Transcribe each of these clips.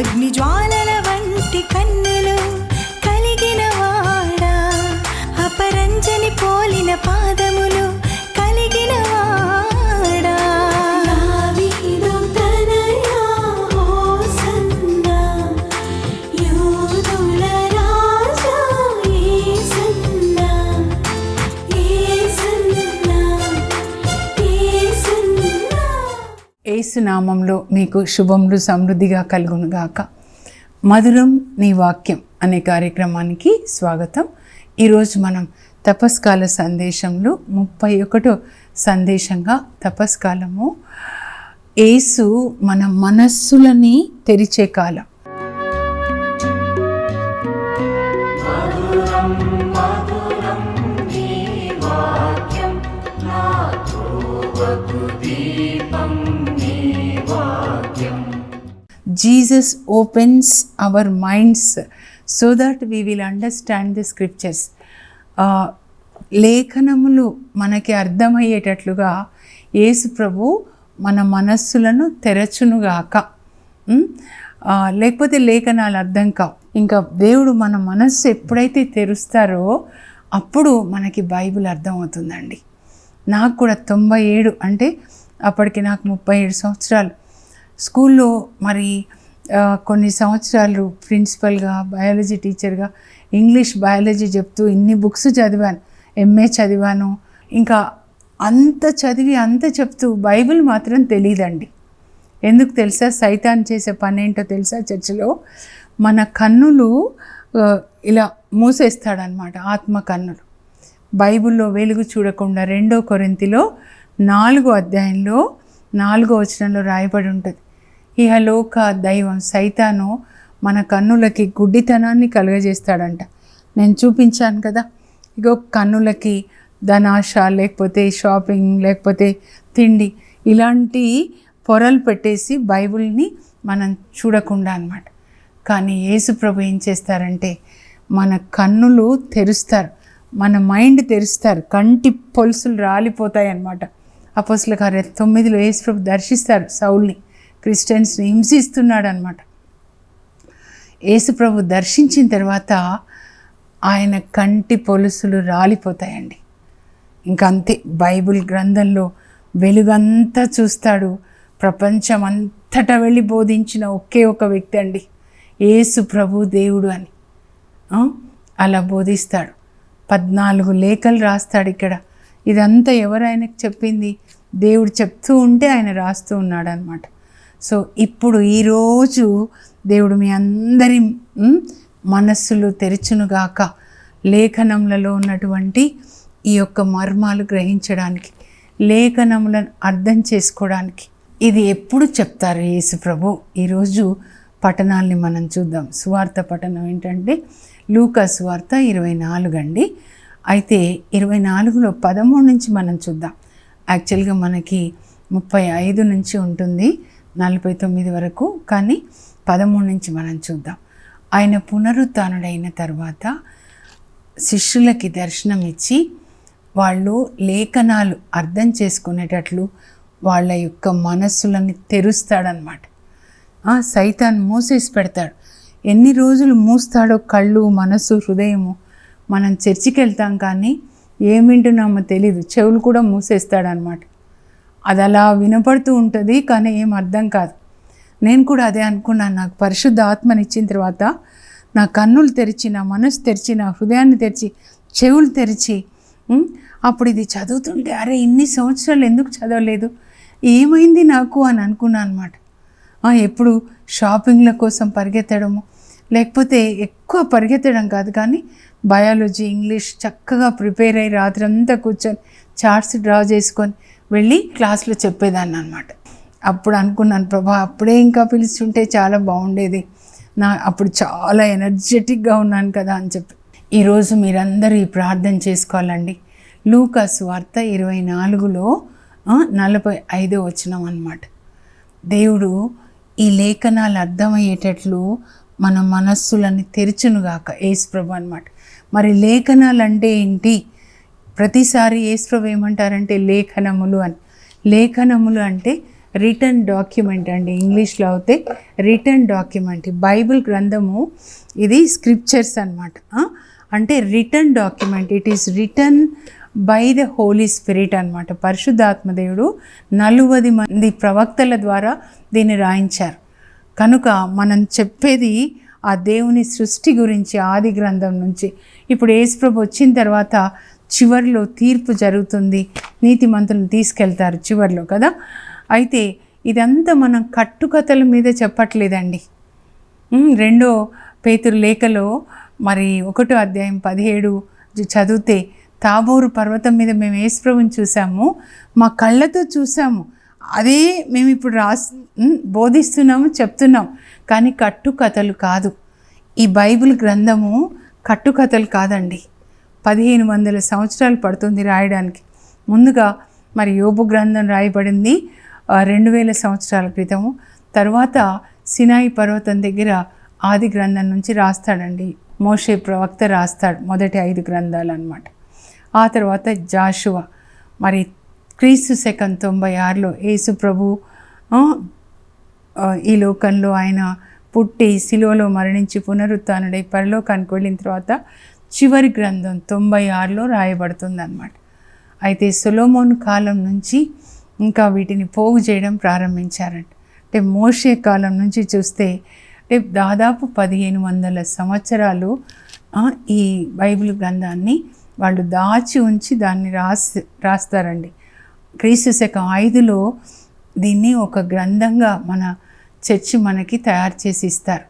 అగ్ని ఏసునామంలో మీకు శుభములు సమృద్ధిగా కలుగునుగాక. మధురం నీ వాక్యం అనే కార్యక్రమానికి స్వాగతం. ఈరోజు మనం తపస్కాల సందేశంలో ముప్పై ఒకటో సందేశంగా తపస్కాలము. ఏసు మన మనస్సులని తెరిచే కాలం. Jesus opens our minds so that we will understand the scriptures లేఖనములు మనకి అర్థమయ్యేటట్లుగా యేసు ప్రభు మన మనస్సులను తెరచునుగాక లేకపోతే లేఖనాలు అర్థం కావు. ఇంకా దేవుడు మన మనస్సు ఎప్పుడైతే తెరుస్తారో అప్పుడు మనకి బైబిల్ అర్థమవుతుందండి. నాకు కూడా తొంభై ఏడు అంటే అప్పటికి నాకు ముప్పై ఏడు సంవత్సరాలు. స్కూల్లో మరి కొన్ని సంవత్సరాలు ప్రిన్సిపల్గా బయాలజీ టీచర్గా ఇంగ్లీష్ బయాలజీ చెప్తూ ఇన్ని బుక్స్ చదివాను. ఎంఏ చదివాను. ఇంకా అంత చదివి అంత చెప్తూ బైబిల్ మాత్రం తెలియదండి ఎందుకు తెలుసా? సైతాన్ చేసే పని ఏంటో తెలుసా చర్చిలో? మన కన్నులు ఇలా మూసేస్తాడనమాట ఆత్మ కన్నులు. బైబిల్లో వెలుగు చూడకుండా రెండో కొరింతిలో నాలుగో అధ్యాయంలో నాలుగో వచనంలో రాయబడి ఉంటుంది. ఇహలోక దైవం సైతాను మన కన్నులకి గుడ్డితనాన్ని కలుగజేస్తాడంట. నేను చూపించాను కదా. ఇగో కన్నులకి ధనాశ లేకపోతే షాపింగ్ లేకపోతే తిండి ఇలాంటి పొరలు పెట్టేసి బైబిల్ని మనం చూడకుండా అన్నమాట. కానీ యేసు ప్రభు ఏం చేస్తారంటే మన కన్నులు తెరుస్తారు. మన మైండ్ తెరుస్తారు. కంటి పొలుసులు రాలిపోతాయి అన్నమాట అపోసుల కార్య తొమ్మిదిలో యేసు ప్రభు దర్శిస్తారు సౌల్ని. క్రిస్టియన్స్ని హింసిస్తున్నాడు అనమాట యేసుప్రభు దర్శించిన తర్వాత ఆయన కంటి పొలుసులు రాలిపోతాయండి. ఇంకంతే అంతే బైబిల్ గ్రంథంలో వెలుగంతా చూస్తాడు. ప్రపంచం అంతటా వెళ్ళి బోధించిన ఒకే ఒక వ్యక్తి అండి యేసు ప్రభు దేవుడు అని. అలా బోధిస్తాడు. పద్నాలుగు లేఖలు రాస్తాడు ఇక్కడ. ఇదంతా ఎవరు ఆయనకు చెప్పింది? దేవుడు చెప్తూ ఉంటే ఆయన రాస్తూ ఉన్నాడు అనమాట సో ఇప్పుడు ఈరోజు దేవుడు మీ అందరి మనస్సులు తెరచునుగాక లేఖనములలో ఉన్నటువంటి ఈ యొక్క మర్మాలు గ్రహించడానికి లేఖనములను అర్థం చేసుకోవడానికి ఇది ఎప్పుడు చెప్తారు యేసు ప్రభు? ఈరోజు పట్టణాల్ని మనం చూద్దాం. సువార్త పట్టణం ఏంటంటే లూకా సువార్త ఇరవై నాలుగు అండి. అయితే ఇరవై నాలుగులో పదమూడు నుంచి మనం చూద్దాం. యాక్చువల్గా మనకి ముప్పై ఐదు నుంచి ఉంటుంది. నలభై తొమ్మిది వరకు కానీ పదమూడు నుంచి మనం చూద్దాం. ఆయన పునరుత్డైన తర్వాత శిష్యులకి దర్శనం ఇచ్చి వాళ్ళు లేఖనాలు అర్థం చేసుకునేటట్లు వాళ్ళ యొక్క మనస్సులని తెరుస్తాడనమాట సైతాన్ మూసేసి పెడతాడు. ఎన్ని రోజులు మూస్తాడో కళ్ళు మనసు హృదయము. మనం చర్చికి వెళ్తాం కానీ ఏమింటున్నామో తెలియదు తెలీదు. చెవులు కూడా మూసేస్తాడనమాట అది అలా వినపడుతూ ఉంటుంది కానీ ఏం అర్థం కాదు. నేను కూడా అదే అనుకున్నాను. నాకు పరిశుద్ధ ఆత్మనిచ్చిన తర్వాత నా కన్నులు తెరిచి నా మనసు తెరిచి నా హృదయాన్ని తెరిచి చెవులు తెరిచి అప్పుడు ఇది చదువుతుంటే అరే ఇన్ని సంవత్సరాలు ఎందుకు చదవలేదు? ఏమైంది నాకు అని అనుకున్నాను అనమాట ఎప్పుడు షాపింగ్ల కోసం పరిగెత్తడము లేకపోతే ఎక్కువ పరిగెత్తడం కాదు కానీ బయాలజీ ఇంగ్లీష్ చక్కగా ప్రిపేర్ అయ్యి రాత్రి అంతా కూర్చొని చార్ట్స్ డ్రా చేసుకొని వెళ్ళి క్లాస్లో చెప్పేదాన్ని అనమాట అప్పుడు అనుకున్నాను ప్రభా అప్పుడే ఇంకా పిలుచుంటే చాలా బాగుండేది. నా అప్పుడు చాలా ఎనర్జెటిక్గా ఉన్నాను కదా అని చెప్పి. ఈరోజు మీరందరూ ఈ ప్రార్థన చేసుకోవాలండి. లూకాస్ వార్త ఇరవై నాలుగులో నలభై ఐదో వచ్చినాం అనమాట దేవుడు ఈ లేఖనాలు అర్థమయ్యేటట్లు మన మనస్సులని తెరుచునుగాక ఏసుప్రభు అనమాట మరి లేఖనాలు అంటే ఏంటి? ప్రతిసారి యేసుప్రభు ఏమంటారంటే లేఖనములు అని. లేఖనములు అంటే రిటర్న్ డాక్యుమెంట్ అండి. ఇంగ్లీష్లో అయితే రిటర్న్ డాక్యుమెంట్ బైబిల్ గ్రంథము ఇది స్క్రిప్చర్స్ అనమాట అంటే written document it is written by the holy spirit అనమాట పరిశుద్ధాత్మదేవుడు నలువది మంది ప్రవక్తల ద్వారా దీన్ని రాయించారు. కనుక మనం చెప్పేది ఆ దేవుని సృష్టి గురించి ఆది గ్రంథం నుంచి. ఇప్పుడు యేసుప్రభు వచ్చిన తర్వాత చివరిలో తీర్పు జరుగుతుంది. నీతిమంతులను తీసుకెళ్తారు చివరిలో కదా? అయితే ఇదంతా మనం కట్టుకథల మీద చెప్పట్లేదండి. రెండో పేతురు లేఖలో మరి ఒకటో అధ్యాయం పదిహేడు చదివితే తాబోరు పర్వతం మీద మేము యేసుప్రభుని చూసాము మా కళ్ళతో చూసాము అదే మేము ఇప్పుడు రాస్ బోధిస్తున్నాము చెప్తున్నాం. కానీ కట్టుకథలు కాదు. ఈ బైబిల్ గ్రంథము కట్టుకథలు కాదండి. పదిహేను వందల సంవత్సరాలు పడుతుంది రాయడానికి. ముందుగా మరి యోబు గ్రంథం రాయబడింది రెండు వేల సంవత్సరాల క్రితము. తర్వాత సినాయి పర్వతం దగ్గర ఆది గ్రంథం నుంచి రాస్తాడండి. మోషే ప్రవక్త రాస్తాడు మొదటి ఐదు గ్రంథాలు అన్నమాట ఆ తర్వాత జాషువా. మరి క్రీస్తు శకం తొంభై ఆరులో యేసు ప్రభు ఈ లోకంలో ఆయన పుట్టి శిలువలో మరణించి పునరుత్డై పరలోకానికి వెళ్ళిన తర్వాత చివరి గ్రంథం తొంభై ఆరులో రాయబడుతుంది అనమాట అయితే సొలోమోన్ కాలం నుంచి ఇంకా వీటిని పోగు చేయడం ప్రారంభించారంట. అంటే మోషే కాలం నుంచి చూస్తే అంటే దాదాపు పదిహేను వందల సంవత్సరాలు ఈ బైబిల్ గ్రంథాన్ని వాళ్ళు దాచి ఉంచి దాన్ని రాసి రాస్తారండి. క్రీస్తు శకం ఐదులో దీన్ని ఒక గ్రంథంగా మన చర్చి మనకి తయారు చేసి ఇస్తారు.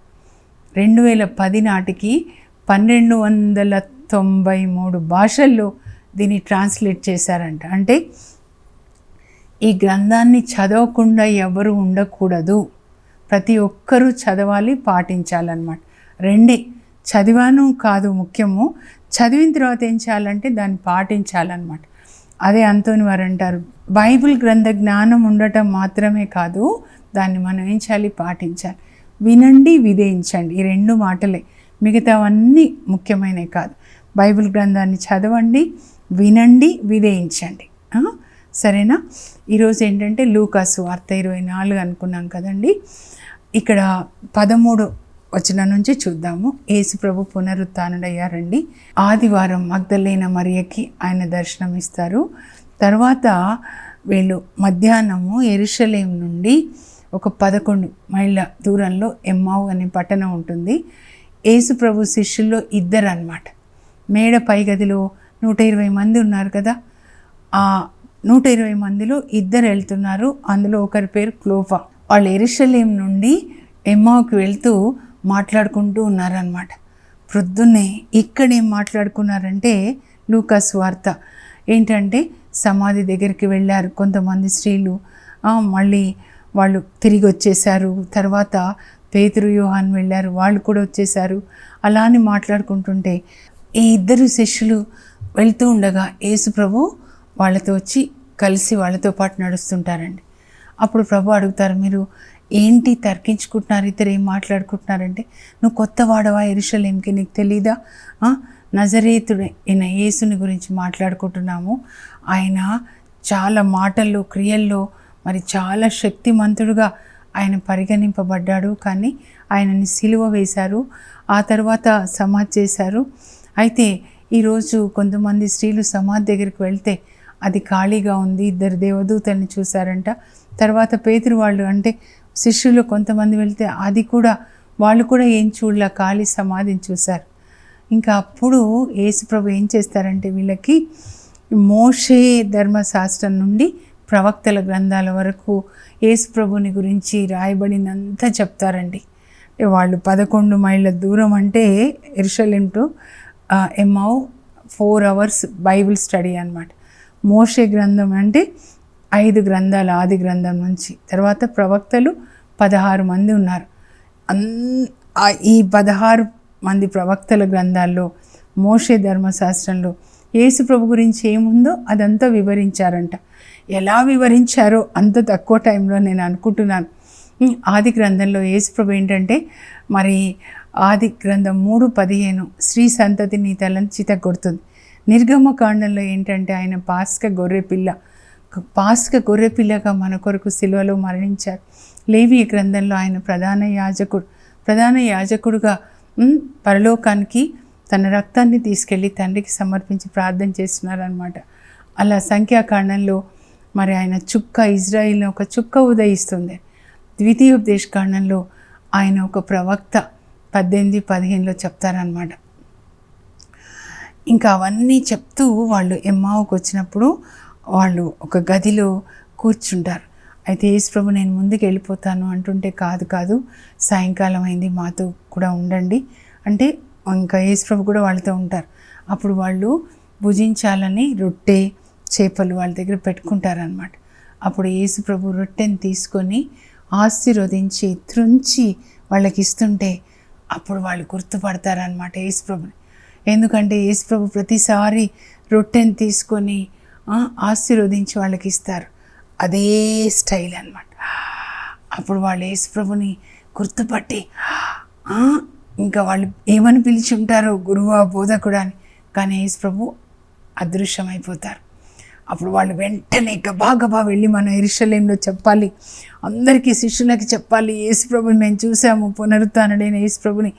రెండు వేల పది నాటికి పన్నెండు వందల తొంభై మూడు భాషల్లో దీన్ని ట్రాన్స్లేట్ చేశారంట. అంటే ఈ గ్రంథాన్ని చదవకుండా ఎవరు ఉండకూడదు. ప్రతి ఒక్కరూ చదవాలి పాటించాలన్నమాట. రెండే చదివాను కాదు ముఖ్యము. చదివిన తర్వాత ఏం చేయాలంటే దాన్ని పాటించాలన్నమాట. అదే అంతోని వారు అంటారు. బైబిల్ గ్రంథ జ్ఞానం ఉండటం మాత్రమే కాదు దాన్ని మనం ఏం చేయాలి? పాటించాలి. వినండి విధేయించండి. ఈ రెండు మాటలే. మిగతావన్నీ ముఖ్యమైనవి కాదు. బైబిల్ గ్రంథాన్ని చదవండి వినండి విధేయించండి. సరేనా? ఈరోజు ఏంటంటే లూకాసు వార్త ఇరవై నాలుగు అనుకున్నాం కదండి. ఇక్కడ పదమూడు వచనం నుంచి చూద్దాము. యేసు ప్రభు పునరుత్డయ్యారండి. ఆదివారం మగ్ధలేన మరియకి ఆయన దర్శనం ఇస్తారు. తర్వాత వీళ్ళు మధ్యాహ్నము ఎరుషలేం నుండి ఒక పదకొండు మైళ్ళ దూరంలో ఎమ్మావు అనే పట్టణం ఉంటుంది. యేసుప్రభు శిష్యుల్లో ఇద్దరు అనమాట మేడ పై గదిలో నూట ఇరవై మంది ఉన్నారు కదా ఆ నూట ఇరవై మందిలో ఇద్దరు వెళ్తున్నారు. అందులో ఒకరి పేరు క్లోఫా. వాళ్ళు ఎరుషలేం నుండి ఎమ్మావుకి వెళ్తూ మాట్లాడుకుంటూ ఉన్నారనమాట ప్రొద్దున్నే ఇక్కడ ఏం మాట్లాడుకున్నారంటే లూకాస్ వార్త. ఏంటంటే సమాధి దగ్గరికి వెళ్ళారు కొంతమంది స్త్రీలు. మళ్ళీ వాళ్ళు తిరిగి వచ్చేసారు తర్వాత పేతురు యోహాన్ వెళ్ళారు. వాళ్ళు కూడా వచ్చేసారు. అలా అని మాట్లాడుకుంటుంటే ఈ ఇద్దరు శిష్యులు వెళ్తూ ఉండగా యేసు ప్రభు వాళ్ళతో వచ్చి కలిసి వాళ్ళతో పాటు నడుస్తుంటారండి. అప్పుడు ప్రభు అడుగుతారు మీరు ఏంటి తర్కించుకుంటున్నారు? ఇద్దరు ఏం మాట్లాడుకుంటున్నారంటే నువ్వు కొత్త వాడవా ఎరుషలేంకి నీకు తెలీదా? నజరేతుడు ఈయన యేసుని గురించి మాట్లాడుకుంటున్నాము. ఆయన చాలా మాటల్లో క్రియల్లో మరి చాలా శక్తిమంతుడుగా ఆయన పరిగణింపబడ్డాడు కానీ ఆయనని సిలువ వేశారు. ఆ తర్వాత సమాధి చేశారు. అయితే ఈరోజు కొంతమంది స్త్రీలు సమాధి దగ్గరికి వెళ్తే అది ఖాళీగా ఉంది ఇద్దరు దేవదూతల్ని చూశారంట. తర్వాత పేతురు వాళ్ళు అంటే శిష్యులు కొంతమంది వెళ్తే అది కూడా వాళ్ళు కూడా ఏం చూడలే ఖాళీ సమాధిని చూశారు. ఇంకా అప్పుడు యేసుప్రభు ఏం చేస్తారంటే వీళ్ళకి మోషే ధర్మశాస్త్రం నుండి ప్రవక్తల గ్రంథాల వరకు యేసుప్రభుని గురించి రాయబడినంతా చెప్తారండి. వాళ్ళు పదకొండు మైళ్ళ దూరం అంటే Jerusalem to Emmaus four hours Bible study అన్నమాట. మోషే గ్రంథం అంటే ఐదు గ్రంథాలు ఆది గ్రంథం నుంచి. తర్వాత ప్రవక్తలు పదహారు మంది ఉన్నారు. అన్ ఈ పదహారు మంది ప్రవక్తల గ్రంథాల్లో మోషే ధర్మశాస్త్రంలో యేసు ప్రభు గురించి ఏముందో అదంతా వివరించారంట. ఎలా వివరించారో అంత తక్కువ టైంలో నేను అనుకుంటున్నాను. ఆది గ్రంథంలో యేసుప్రభు ఏంటంటే మరి ఆది గ్రంథం మూడు పదిహేను స్త్రీ సంతతిని తలని చితగొడుతుంది నిర్గమ కాండంలో ఏంటంటే ఆయన పాస్క గొర్రె పిల్ల. పాస్క గొర్రె పిల్లగా మన కొరకు సిలువలో మరణించారు. లేవి గ్రంథంలో ఆయన ప్రధాన యాజకుడు. ప్రధాన యాజకుడుగా పరలోకానికి తన రక్తాన్ని తీసుకెళ్ళి తండ్రికి సమర్పించి ప్రార్థన చేస్తున్నారనమాట అలా సంఖ్యాకాండంలో మరి ఆయన చుక్క ఇజ్రాయిల్లో ఒక చుక్క ఉదయిస్తుంది. ద్వితీయోపదేశ కాండంలో ఆయన ఒక ప్రవక్త పద్దెనిమిది పదిహేనులో చెప్తారనమాట ఇంకా అవన్నీ చెప్తూ వాళ్ళు ఎమ్మావుకు వచ్చినప్పుడు వాళ్ళు ఒక గదిలో కూర్చుంటారు. అయితే యేసు ప్రభు నేను ముందుకు వెళ్ళిపోతాను అంటుంటే కాదు కాదు సాయంకాలం అయింది మాతో కూడా ఉండండి. అంటే ఇంకా యేసు ప్రభు కూడా వాళ్ళతో ఉంటారు. అప్పుడు వాళ్ళు భుజించాలని రొట్టె చేపలు వాళ్ళ దగ్గర పెట్టుకుంటారనమాట అప్పుడు యేసు ప్రభు రొట్టెని తీసుకొని ఆశీర్వదించి త్రుంచి వాళ్ళకి ఇస్తుంటే అప్పుడు వాళ్ళు గుర్తుపడతారనమాట యేసు ప్రభుని. ఎందుకంటే యేసు ప్రభు ప్రతిసారి రొట్టెని తీసుకొని ఆశీర్వదించి వాళ్ళకి ఇస్తారు అదే స్టైల్ అనమాట అప్పుడు వాళ్ళు యేసు ప్రభుని గుర్తుపట్టి ఇంకా వాళ్ళు ఏమని పిలిచి ఉంటారో గురువా బోధకుడు అని. కానీ యేసు ప్రభు అదృశ్యమైపోతారు. అప్పుడు వాళ్ళు వెంటనే గబా గబా వెళ్ళి మనం ఇరుషలేంలో చెప్పాలి. అందరికీ శిష్యులకి చెప్పాలి. యేసుప్రభుని మేము చూసాము పునరుత్డైన యేసుప్రభుని.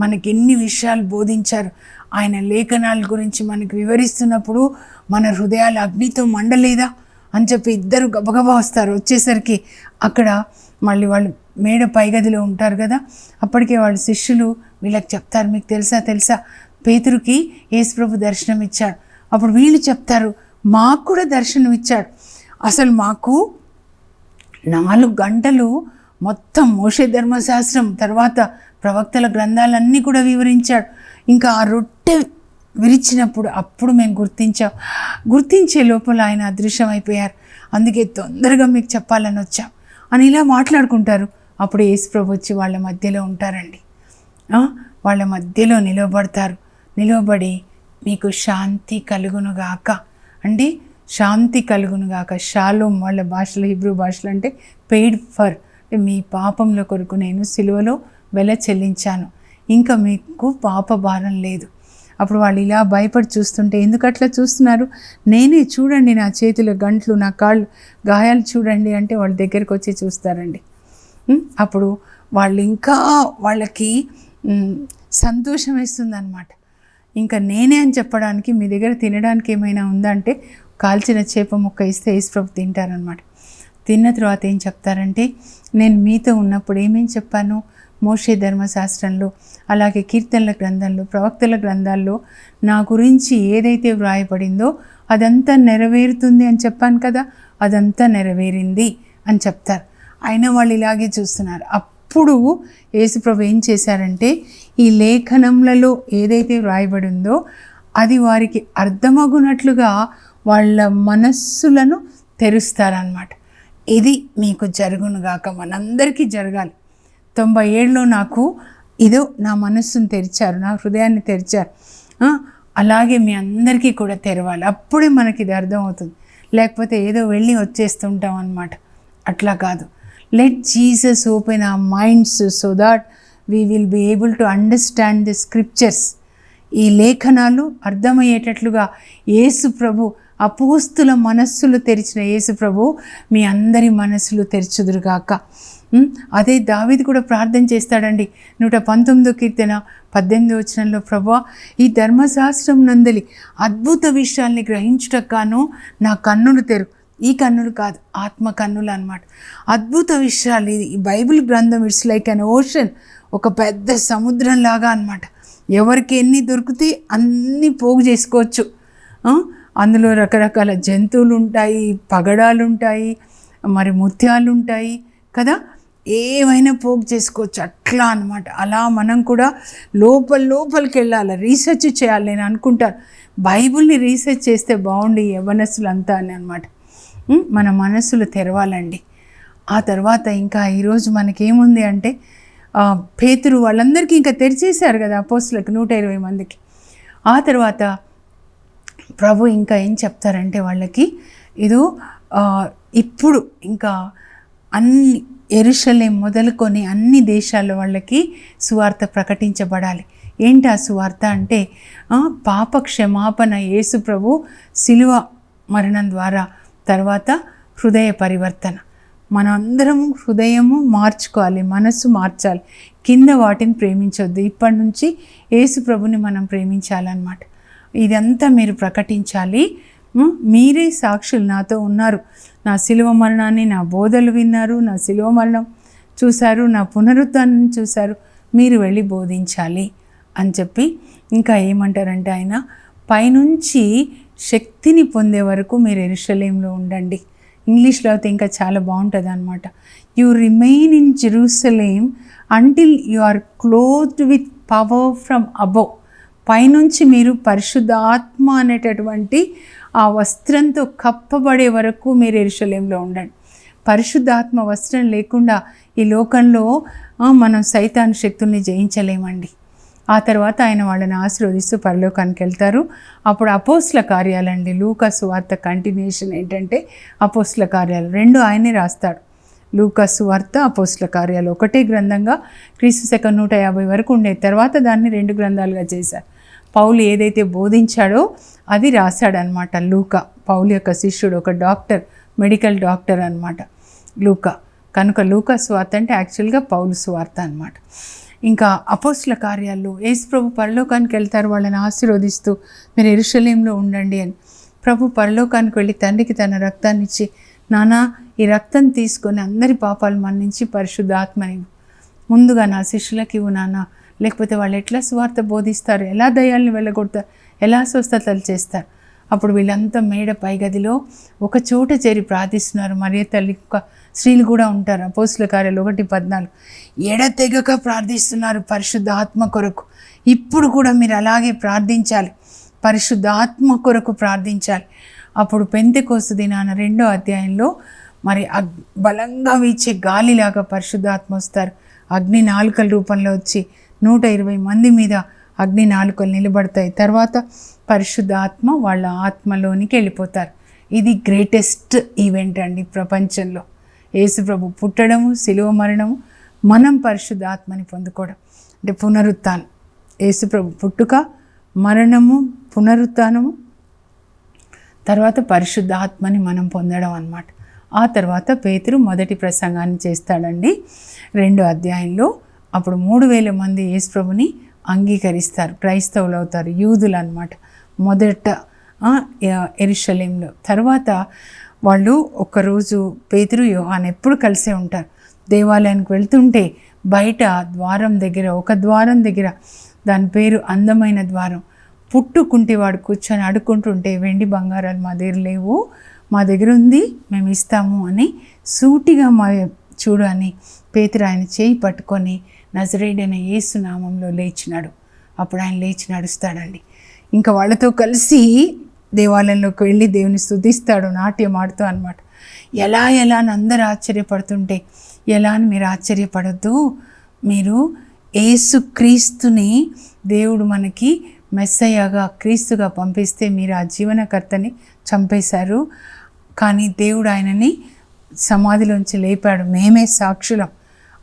మనకి ఎన్ని విషయాలు బోధించారు. ఆయన లేఖనాల గురించి మనకు వివరిస్తున్నప్పుడు మన హృదయాలు అగ్నితో మండలేదా అని చెప్పి ఇద్దరు గబగబా వస్తారు. వచ్చేసరికి అక్కడ మళ్ళీ వాళ్ళు మేడ పైగదిలో ఉంటారు కదా. అప్పటికే వాళ్ళ శిష్యులు వీళ్ళకి చెప్తారు మీకు తెలుసా తెలుసా? పేతురుకి యేసుప్రభు దర్శనం ఇచ్చాడు అప్పుడు వీళ్ళు చెప్తారు మాకు కూడా దర్శనం ఇచ్చాడు అసలు మాకు నాలుగు గంటలు మొత్తం మోషే ధర్మశాస్త్రం తర్వాత ప్రవక్తల గ్రంథాలన్నీ కూడా వివరించాడు. ఇంకా ఆ రొట్టె విరిచినప్పుడు అప్పుడు మేము గుర్తించాం. గుర్తించే లోపల ఆయన అదృశ్యమైపోయారు. అందుకే తొందరగా మీకు చెప్పాలని వచ్చాం. అని ఇలా మాట్లాడుకుంటారు. అప్పుడు యేసుప్రభు వచ్చి వాళ్ళ మధ్యలో ఉంటారండి. వాళ్ళ మధ్యలో నిలబడతారు. నిలబడి మీకు శాంతి కలుగునుగాక. అంటే శాంతి కలుగునుగాక షాలోం వాళ్ళ భాషలో హిబ్రూ భాషలో అంటే పెయిడ్ ఫర్ మీ పాపంలో కొరకు నేను సిలువలో వెల చెల్లించాను. ఇంకా మీకు పాప భారం లేదు. అప్పుడు వాళ్ళు ఇలా భయపడి చూస్తుంటే ఎందుకు అట్లా చూస్తున్నారు? నేనే చూడండి నా చేతిలో గంట్లు నా కాళ్ళు గాయాలు చూడండి అంటే వాళ్ళ దగ్గరికి వచ్చి చూస్తారండి. అప్పుడు వాళ్ళు ఇంకా వాళ్ళకి సంతోషం వేస్తుంది అనమాట ఇంకా నేనే అని చెప్పడానికి మీ దగ్గర తినడానికి ఏమైనా ఉందా అంటే కాల్చిన చేప ముక్క ఇస్తే యేసుప్రభు తింటారనమాట తిన్న తర్వాత ఏం చెప్తారంటే నేను మీతో ఉన్నప్పుడు ఏమేం చెప్పాను? మోషే ధర్మశాస్త్రంలో అలాగే కీర్తనల గ్రంథంలో ప్రవక్తల గ్రంథాల్లో నా గురించి ఏదైతే వ్రాయబడిందో అదంతా నెరవేరుతుంది అని చెప్పాను కదా అదంతా నెరవేరింది అని చెప్తారు. అయినా వాళ్ళు ఇలాగే చూస్తున్నారు. అప్పుడు యేసుప్రభు ఏం చేశారంటే ఈ లేఖనములలో ఏదైతే వ్రాయబడి ఉందో అది వారికి అర్థమగునట్లుగా వాళ్ళ మనస్సులను తెరుస్తారనమాట ఇది మీకు జరుగునుగాక మనందరికీ జరగాలి. తొంభై ఏడులో నాకు ఇదో నా మనస్సును తెరిచారు నా హృదయాన్ని తెరిచారు. అలాగే మీ అందరికీ కూడా తెరవాలి. అప్పుడే మనకి ఇది అర్థమవుతుంది. లేకపోతే ఏదో వెళ్ళి వచ్చేస్తుంటాం అనమాట అట్లా కాదు. Let Jesus open our minds so that we will be able to understand the scriptures ఈ లేఖనాలు అర్థమయ్యేటట్లుగా యేసు ప్రభు అపోస్తుల మనస్సులు తెరిచిన యేసు ప్రభు మీ అందరి మనస్సులు తెరచుదురుగాక అదే దావిది కూడా ప్రార్థన చేస్తాడండి. నూట పంతొమ్మిదో కీర్తన పద్దెనిమిదో వచనంలో ప్రభా ఈ ధర్మశాస్త్రం నందలి అద్భుత విషయాల్ని గ్రహించుటక్కాను నా కన్నులు తెరు. ఈ కన్నులు కాదు ఆత్మ కన్నులు అనమాట అద్భుత విషయాలు ఇది. ఈ బైబిల్ గ్రంథం ఇట్స్ లైక్ అన్ ఓషన్ ఒక పెద్ద సముద్రం లాగా అనమాట ఎవరికి ఎన్ని దొరికితే అన్నీ పోగు చేసుకోవచ్చు. అందులో రకరకాల జంతువులు ఉంటాయి పగడాలు ఉంటాయి మరి ముత్యాలు ఉంటాయి కదా? ఏమైనా పోగు చేసుకోవచ్చు. అట్లా అనమాట అలా మనం కూడా లోపల లోపలికి వెళ్ళాలి రీసెర్చ్ చేయాలి నేను అనుకుంటాను. బైబిల్ని రీసెర్చ్ చేస్తే బాగుండి యవనస్సులు అంతా అని అనమాట మన మనస్సులు తెరవాలండి. ఆ తర్వాత ఇంకా ఈరోజు మనకేముంది అంటే పేతురు వాళ్ళందరికీ ఇంకా తెరిచేశారు కదా అపోస్తులకు నూట ఇరవై మందికి. ఆ తర్వాత ప్రభు ఇంకా ఏం చెప్తారంటే వాళ్ళకి ఇదో ఇప్పుడు ఇంకా అన్ని ఎరుషలే మొదలుకొని అన్ని దేశాల వాళ్ళకి సువార్త ప్రకటించబడాలి. ఏంటి ఆ సువార్త అంటే పాప క్షమాపణ యేసు ప్రభు శిలువ మరణం ద్వారా తర్వాత హృదయ పరివర్తన. మనందరం హృదయము మార్చుకోవాలి మనస్సు మార్చాలి. కింద వాటిని ప్రేమించొద్దు. ఇప్పటి నుంచి యేసు ప్రభుని మనం ప్రేమించాలన్నమాట. ఇదంతా మీరు ప్రకటించాలి. మీరే సాక్షులు. నాతో ఉన్నారు. నా శిలువ మరణాన్ని నా బోధలు విన్నారు. నా శిలువ మరణం చూశారు. నా పునరుద్ధరణను చూశారు. మీరు వెళ్ళి బోధించాలి అని చెప్పి ఇంకా ఏమంటారంటే ఆయన పైనుంచి శక్తిని పొందే వరకు మీరు ఎరుషలేంలో ఉండండి. ఇంగ్లీష్లో అయితే ఇంకా చాలా బాగుంటుంది అనమాట you remain in Jerusalem until you are closed with power from above పైనుంచి మీరు పరిశుద్ధాత్మ అనేటటువంటి ఆ వస్త్రంతో కప్పబడే వరకు మీరు ఎరుషలేంలో ఉండండి. పరిశుద్ధాత్మ వస్త్రం లేకుండా ఈ లోకంలో మనం సైతాను శక్తుల్ని జయించలేమండి. ఆ తర్వాత ఆయన వాళ్ళని ఆశీర్వదిస్తూ పరలోకానికి వెళ్తారు. అప్పుడు అపోస్ల కార్యాలండి. లూకస్ వార్త కంటిన్యూషన్ ఏంటంటే అపోస్ల కార్యాలు రెండు ఆయనే రాస్తాడు. లూకస్ వార్త అపోస్ల కార్యాలు ఒకటే గ్రంథంగా క్రీస్తు శకం నూట యాభై వరకు ఉండేది తర్వాత దాన్ని రెండు గ్రంథాలుగా చేశారు. పౌలు ఏదైతే బోధించాడో అది రాశాడనమాట లూకా. పౌలు యొక్క శిష్యుడు ఒక డాక్టర్ మెడికల్ డాక్టర్ అనమాట లూక. కనుక లూక స్వార్త అంటే యాక్చువల్గా పౌలు స్వార్త అనమాట ఇంకా అపోస్ల కార్యాల్లో యేసు ప్రభు పరలోకానికి వెళ్తారు వాళ్ళని ఆశీర్వదిస్తూ మీరు ఎరుషలేంలో ఉండండి అని. ప్రభు పరలోకానికి వెళ్ళి తండ్రికి తన రక్తాన్ని ఇచ్చి నానా ఈ రక్తం తీసుకొని అందరి పాపాలు మన్నించి పరిశుద్ధాత్మని ముందుగా నా శిష్యులకి ఇవ్వు నాన్న లేకపోతే వాళ్ళు ఎట్లా స్వార్థ బోధిస్తారు ఎలా దయాల్ని వెళ్ళగొడతారు ఎలా స్వస్థతలు చేస్తారు? అప్పుడు వీళ్ళంతా మేడ పైగదిలో ఒక చోట చేరి ప్రార్థిస్తున్నారు. మరియ తల్లి యొక్క స్త్రీలు కూడా ఉంటారు అపోస్ల కార్యాలు ఒకటి పద్నాలుగు. ఎడతెగక ప్రార్థిస్తున్నారు పరిశుద్ధాత్మ కొరకు. ఇప్పుడు కూడా మీరు అలాగే ప్రార్థించాలి. పరిశుద్ధాత్మ కొరకు ప్రార్థించాలి. అప్పుడు పెంతెకోస్తు దినాన రెండో అధ్యాయంలో మరి అగ్ బలంగా వీచే గాలిలాగా పరిశుద్ధాత్మ వస్తారు. అగ్ని నాలుకల రూపంలో వచ్చి నూట ఇరవై మంది మీద అగ్ని నాలుకలు నిలబడతాయి. తర్వాత పరిశుద్ధాత్మ వాళ్ళ ఆత్మలోనికి వెళ్ళిపోతారు. ఇది గ్రేటెస్ట్ ఈవెంట్ అండి ప్రపంచంలో. యేసుప్రభు పుట్టడము శిలువ మరణము మనం పరిశుద్ధాత్మని పొందుకోవడం. అంటే పునరుత్నం యేసుప్రభు పుట్టుక మరణము పునరుత్నము తర్వాత పరిశుద్ధాత్మని మనం పొందడం అనమాట ఆ తర్వాత పేతురు మొదటి ప్రసంగాన్ని చేస్తాడండి. రెండు అధ్యాయంలో అప్పుడు మూడు వేల మంది యేసుప్రభుని అంగీకరిస్తారు. క్రైస్తవులు అవుతారు యూదులు అనమాట మొదట ఆ, ఎరుషలేంలో. తర్వాత వాళ్ళు ఒకరోజు పేతురు యోహాన్ ఎప్పుడు కలిసే ఉంటారు? దేవాలయానికి వెళ్తుంటే బయట ద్వారం దగ్గర ఒక ద్వారం దగ్గర దాని పేరు అందమైన ద్వారం. పుట్టుకుంటే వాడు కూర్చొని అడుక్కుంటుంటే వెండి బంగారాలు మా దగ్గర లేవు మా దగ్గర ఉంది మేము ఇస్తాము అని సూటిగా మా చూడు అని పేతురు ఆయన చేయి పట్టుకొని నజరేడైన యేసు నామంలో లేచినాడు. అప్పుడు ఆయన లేచి నడుస్తాడండి. ఇంకా వాళ్ళతో కలిసి దేవాలయంలోకి వెళ్ళి దేవుని స్థుతిస్తాడు నాట్యం ఆడుతూ అనమాట ఎలా ఎలా అని అందరూ ఆశ్చర్యపడుతుంటే ఎలా అని మీరు ఆశ్చర్యపడద్దు. మీరు ఏసుక్రీస్తుని దేవుడు మనకి మెస్సయ్యగా క్రీస్తుగా పంపిస్తే మీరు ఆ జీవనకర్తని చంపేశారు. కానీ దేవుడు ఆయనని సమాధిలోంచి లేపాడు. మేమే సాక్షులం.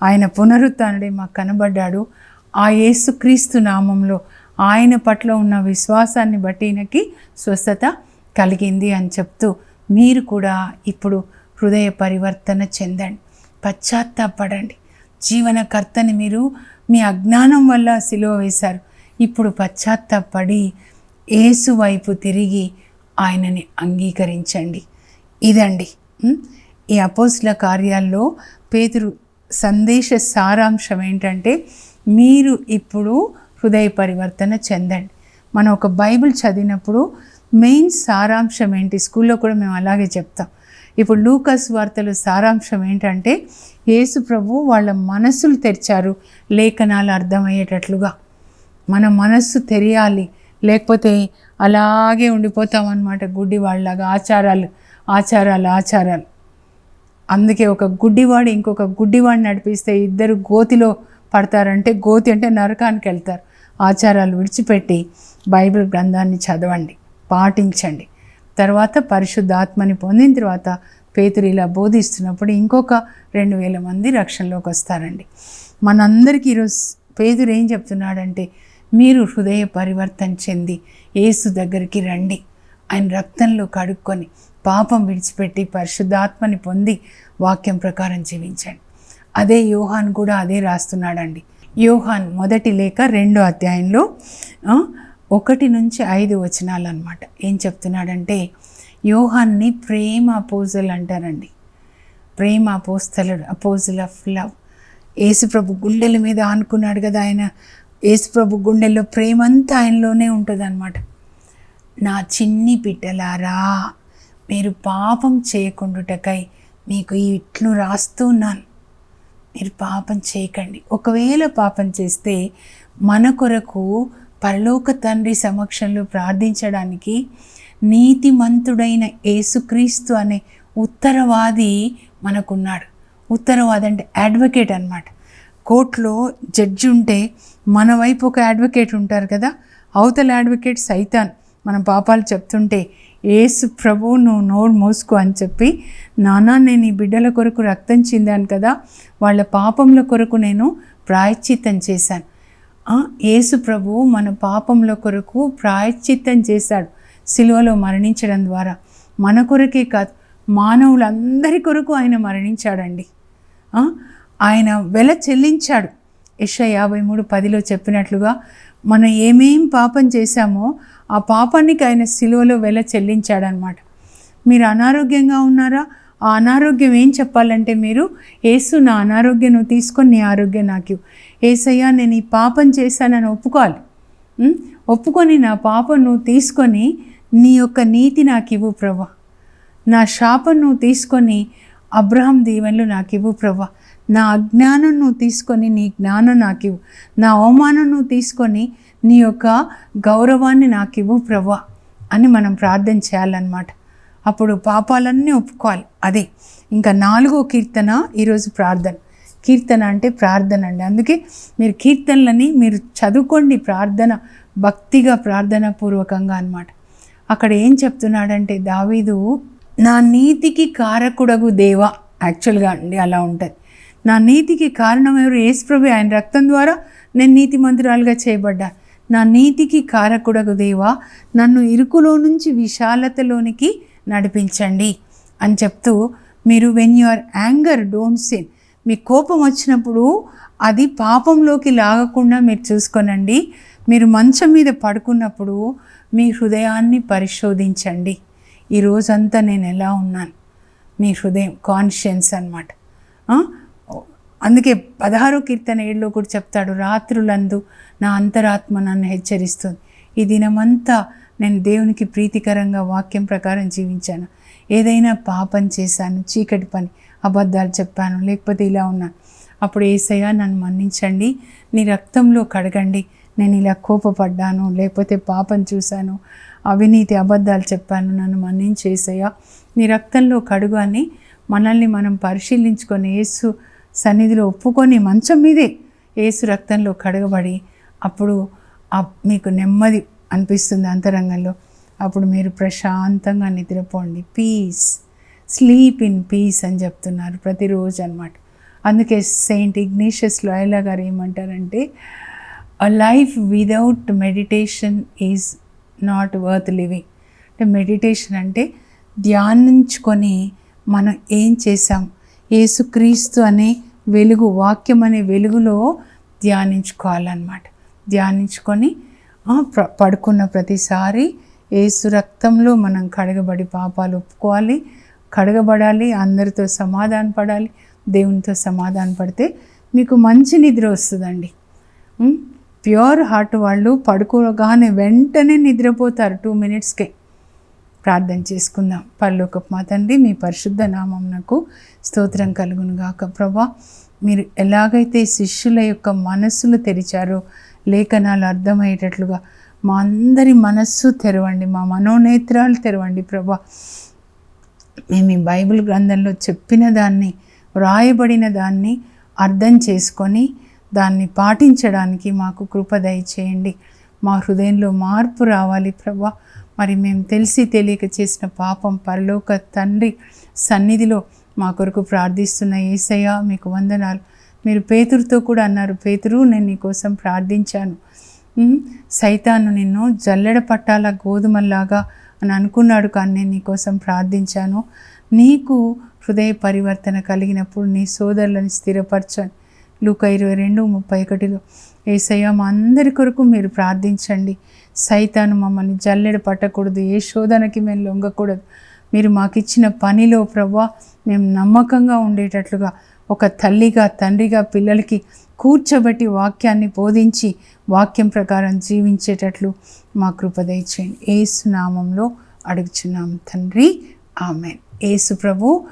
ఆయన పునరుత్నుడే మాకు కనబడ్డాడు. ఆ యేసుక్రీస్తు నామంలో ఆయన పట్ల ఉన్న విశ్వాసాన్ని బట్టి ఈయనకి స్వస్థత కలిగింది అని చెప్తూ మీరు కూడా ఇప్పుడు హృదయ పరివర్తన చెందండి. పశ్చాత్తాపడండి జీవనకర్తని మీరు మీ అజ్ఞానం వల్ల సిలువ వేశారు. ఇప్పుడు పశ్చాత్తాపడి ఏసు వైపు తిరిగి ఆయనని అంగీకరించండి. ఇదండి ఈ అపోస్ల కార్యాల్లో పేతురు సందేశ సారాంశం ఏంటంటే మీరు ఇప్పుడు హృదయ పరివర్తన చెందండి. మనం ఒక బైబిల్ చదివినప్పుడు మెయిన్ సారాంశం ఏంటి? స్కూల్లో కూడా మేము అలాగే చెప్తాం. ఇప్పుడు లూకస్ వార్తలు సారాంశం ఏంటంటే యేసు ప్రభు వాళ్ళ మనస్సులు తెరిచారు. లేఖనాలు అర్థమయ్యేటట్లుగా. మన మనస్సు తెరియాలి. లేకపోతే అలాగే ఉండిపోతాం అన్నమాట గుడ్డి వాళ్ళలాగా. ఆచారాలు ఆచారాలు ఆచారాలు. అందుకే ఒక గుడ్డివాడు ఇంకొక గుడ్డివాడిని నడిపిస్తే ఇద్దరు గోతిలో పడతారంటే గోతి అంటే నరకానికి వెళ్తారు ఆచారాలు విడిచిపెట్టి బైబిల్ గ్రంథాన్ని చదవండి పాటించండి. తర్వాత పరిశుద్ధాత్మని పొందిన తర్వాత పేతురు ఇలా బోధిస్తున్నప్పుడు ఇంకొక రెండు వేల మంది రక్షణలోకి వస్తారండి. మనందరికీ ఈరోజు పేదరు ఏం చెప్తున్నాడంటే మీరు హృదయ పరివర్తన చెంది యేసు దగ్గరికి రండి. ఆయన రక్తంలో కడుక్కొని పాపం విడిచిపెట్టి పరిశుద్ధాత్మని పొంది వాక్యం ప్రకారం జీవించండి. అదే యోహాన్ కూడా అదే రాస్తున్నాడండి. యోహాన్ మొదటి లేఖ రెండో అధ్యాయంలో ఒకటి నుంచి ఐదు వచనాలు అనమాట ఏం చెప్తున్నాడంటే యోహాన్ని ప్రేమ అపోజల్ అంటారండి. ప్రేమ అపోస్తలుడు అపోజల్ ఆఫ్ లవ్. యేసుప్రభు గుండెల మీద ఆనుకున్నాడు కదా ఆయన. యేసుప్రభు గుండెల్లో ప్రేమ అంతా ఆయనలోనే ఉంటుందన్నమాట. నా చిన్ని బిడ్డలారా మీరు పాపం చేయకుండుటకై మీకు ఇట్లు రాస్తున్నాను మీరు పాపం చేయకండి. ఒకవేళ పాపం చేస్తే మన కొరకు పరలోక తండ్రి సమక్షంలో ప్రార్థించడానికి నీతిమంతుడైన యేసుక్రీస్తు అనే ఉత్తరవాది మనకున్నాడు. ఉత్తరవాది అంటే అడ్వకేట్ అన్నమాట. కోర్టులో జడ్జి ఉంటే మన వైపు ఒక అడ్వకేట్ ఉంటారు కదా అవతల అడ్వకేట్ సైతాన్. మన పాపాలు చెప్తుంటే ఏసు ప్రభు నువ్వు నోరు మోసుకో అని చెప్పి నానా నేను ఈ బిడ్డల కొరకు రక్తం చిందాను కదా వాళ్ళ పాపముల కొరకు నేను ప్రాయశ్చిత్తం చేశాను. యేసు ప్రభు మన పాపముల కొరకు ప్రాయశ్చిత్తం చేశాడు. సిలువలో మరణించడం ద్వారా. మన కొరకే కాదు మానవులందరి కొరకు ఆయన మరణించాడండి. ఆయన వెల చెల్లించాడు. యెష యాభై మూడు పదిలో చెప్పినట్లుగా మనం ఏమేం పాపం చేశామో ఆ పాపానికి ఆయన సిలువలో వెల చెల్లించాడనమాట మీరు అనారోగ్యంగా ఉన్నారా? ఆ అనారోగ్యం ఏం చెప్పాలంటే మీరు ఏసు నా అనారోగ్యం నువ్వు తీసుకొని నీ ఆరోగ్యం నాకు ఏసయ్యా నేను ఈ పాపం చేశానని ఒప్పుకోవాలి. ఒప్పుకొని నా పాపం నువ్వు తీసుకొని నీ యొక్క నీతి నాకు ఇవ్వు ప్రభా నా శాపం నువ్వు తీసుకొని అబ్రహం దీవెనలు నాకు ఇవ్వు ప్రభా నా అజ్ఞానం నువ్వు తీసుకొని నీ జ్ఞానం నాకు ఇవ్వు నా అవమానం నువ్వు తీసుకొని నీ యొక్క గౌరవాన్ని నాకు ఇవ్వు ప్రభా అని మనం ప్రార్థన చేయాలన్నమాట. అప్పుడు పాపాలన్నీ ఒప్పుకోవాలి. అదే ఇంకా నాలుగో కీర్తన ఈరోజు ప్రార్థన. కీర్తన అంటే ప్రార్థన అండి. అందుకే మీరు కీర్తనలని మీరు చదువుకోండి ప్రార్థన భక్తిగా ప్రార్థన పూర్వకంగా అనమాట అక్కడ ఏం చెప్తున్నాడంటే దావీదు నా నీతికి కారకుడగు దేవా. యాక్చువల్గా అండి అలా ఉంటుంది. నా నీతికి కారణం ఎవరు? యేసుప్రభు ఆయన రక్తం ద్వారా నేను నీతి మంత్రాలుగా చేయబడ్డా. నా నీతికి కారకుడగు దేవా. నన్ను ఇరుకులో నుంచి విశాలతలోనికి నడిపించండి అని చెప్తూ మీరు when your anger don't sin మీ కోపం వచ్చినప్పుడు అది పాపంలోకి లాగకుండా మీరు చూసుకోనండి. మీరు మంచం మీద పడుకున్నప్పుడు మీ హృదయాన్ని పరిశోధించండి. ఈ రోజంతా నేను ఎలా ఉన్నాను? మీ హృదయం కాన్షియన్స్ అనమాట అందుకే పదహారో కీర్తన ఏడులో కూడా చెప్తాడు రాత్రులందు నా అంతరాత్మ నన్ను హెచ్చరిస్తుంది. ఈ దినమంతా నేను దేవునికి ప్రీతికరంగా వాక్యం ప్రకారం జీవించాను. ఏదైనా పాపం చేశాను చీకటి పని అబద్ధాలు చెప్పాను లేకపోతే ఇలా ఉన్నాను. అప్పుడు ఏసయ్యా నన్ను మన్నించండి నీ రక్తంలో కడగండి నేను ఇలా కోపపడ్డాను లేకపోతే పాపం చూశాను అవినీతి అబద్ధాలు చెప్పాను నన్ను మన్నించేసయ్యా నీ రక్తంలో కడుగు అని మనల్ని మనం పరిశీలించుకొని యేసు సన్నిధిలో ఒప్పుకొని మంచం మీదే యేసు రక్తంలో కడగబడి అప్పుడు మీకు నెమ్మది అనిపిస్తుంది అంతరంగంలో. అప్పుడు మీరు ప్రశాంతంగా నిద్రపోండి. పీస్. స్లీప్ ఇన్ పీస్ అని చెప్తున్నారు ప్రతిరోజు అన్నమాట. అందుకే సెయింట్ ఇగ్నేషియస్ లోయలా గారు ఏమంటారంటే a life without meditation is not worth living అంటే మెడిటేషన్ అంటే ధ్యానించుకొని మనం ఏం చేసాం ఏసుక్రీస్తు అనే వెలుగు వాక్యం అనే వెలుగులో ధ్యానించుకోవాలన్నమాట. ధ్యానించుకొని పడుకున్న ప్రతిసారి ఏసు రక్తంలో మనం కడగబడి పాపాలు ఒప్పుకోవాలి కడగబడాలి అందరితో సమాధాన పడాలి దేవునితో సమాధాన పడితే మీకు మంచి నిద్ర వస్తుందండి. ప్యూర్ హార్ట్ వాళ్ళు పడుకోగానే వెంటనే నిద్రపోతారు టూ మినిట్స్కే. ప్రార్థన చేసుకుందాం. పరలోకపు మా తండ్రి మీ పరిశుద్ధ నామంనకు స్తోత్రం కలుగును గాక ప్రభా మీరు ఎలాగైతే శిష్యుల యొక్క మనస్సులు తెరిచారో లేఖనాలు అర్థమయ్యేటట్లుగా మా అందరి మనస్సు తెరవండి మా మనోనేత్రాలు తెరవండి ప్రభా. మేము ఈ బైబిల్ గ్రంథంలో చెప్పిన దాన్ని వ్రాయబడిన దాన్ని అర్థం చేసుకొని దాన్ని పాటించడానికి మాకు కృప దయచేయండి. మా హృదయంలో మార్పు రావాలి ప్రభా. మరి మేము తెలిసి తెలియక చేసిన పాపం పరలోక తండ్రి సన్నిధిలో మా కొరకు ప్రార్థిస్తున్న ఏసయ్య మీకు వందనాలు. మీరు పేతురుతో కూడా అన్నారు పేతురు నేను నీకోసం ప్రార్థించాను. సైతాను నిన్ను జల్లెడ పట్టాల గోధుమల్లాగా అని అనుకున్నాడు కానీ నేను నీకోసం ప్రార్థించాను. నీకు హృదయ పరివర్తన కలిగినప్పుడు నీ సోదరులను స్థిరపరచండి. లూక ఇరవై రెండు ముప్పై ఒకటిలో ఏసయ్య మా అందరి కొరకు మీరు ప్రార్థించండి. సైతాను మమ్మల్ని జల్లెడ పట్టకూడదు ఏ శోధనకి మేము లొంగకూడదు. మీరు మాకు ఇచ్చిన పనిలో ప్రవ్వా మేము నమ్మకంగా ఉండేటట్లుగా ఒక తల్లిగా తండ్రిగా పిల్లలకి కూర్చోబెట్టి వాక్యాన్ని బోధించి వాక్యం ప్రకారం జీవించేటట్లు మా కృప దయచేయండి. ఏసు నామంలో అడుగుచున్నాం తండ్రి. ఆమె ఏసు ప్రభు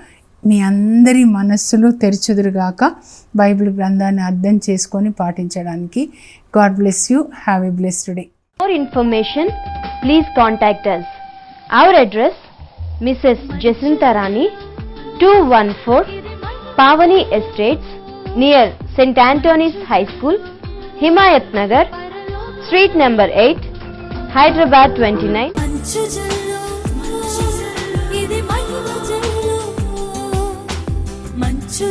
మీ అందరి మనస్సులు తెరచుదురుగాక బైబిల్ గ్రంథాన్ని అర్థం చేసుకొని పాటించడానికి God bless you. Have a blessed day. Information please contact us our address Mrs Mrs. Jacinta Rani, 214 Pavani estates near saint Antony's high school Himayat Nagar street number eight Hyderabad twenty nine మంచు